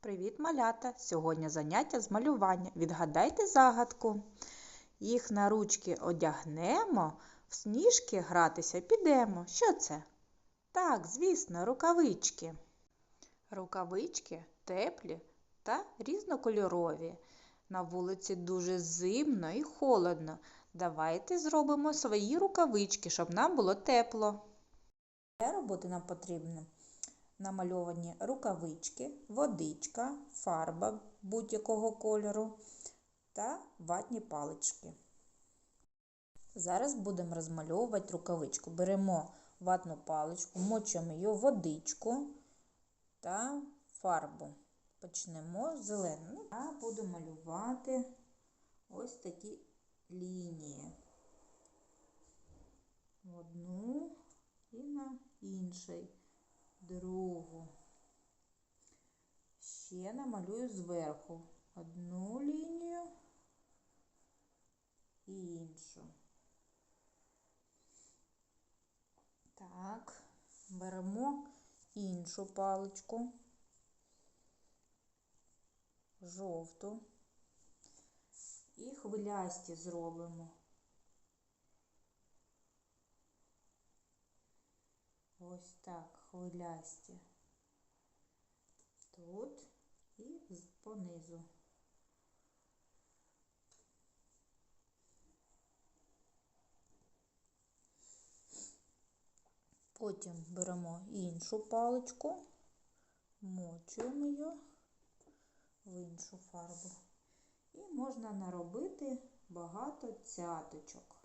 Привіт, малята! Сьогодні заняття з малювання. Відгадайте загадку. Їх на ручки одягнемо, в сніжки гратися підемо. Що це? Так, звісно, рукавички. Рукавички теплі та різнокольорові. На вулиці дуже зимно і холодно. Давайте зробимо свої рукавички, щоб нам було тепло. Для роботи нам потрібно намальовані рукавички, водичка, фарба будь-якого кольору та ватні палички. Зараз будемо розмальовувати рукавичку. Беремо ватну паличку, мочимо її водичку та фарбу. Почнемо з зеленого. Я буду малювати ось такі лінії. Одну і на інший другу. Ще намалюю зверху одну лінію і іншу. Так, беремо іншу паличку, жовту і хвилясті зробимо. Ось так, хвилясті. Тут і понизу. Потім беремо іншу паличку, мочуємо її в іншу фарбу. І можна наробити багато цяточок.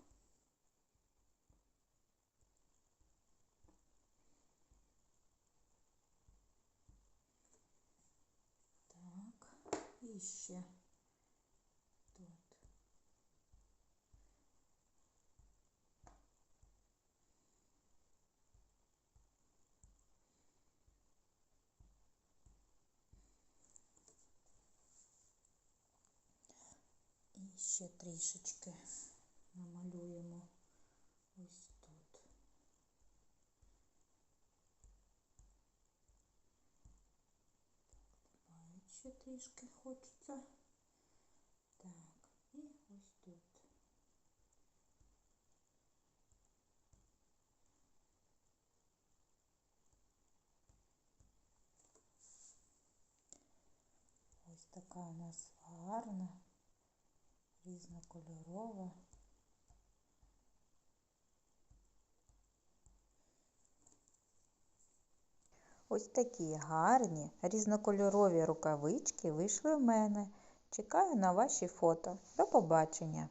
І ще тут. І ще трішечки намалюємо ось тут. Ще трішки хочеться. Так, і ось тут. Ось така у нас гарна, різнокольорова. Ось такі гарні різнокольорові рукавички вийшли в мене. Чекаю на ваші фото. До побачення!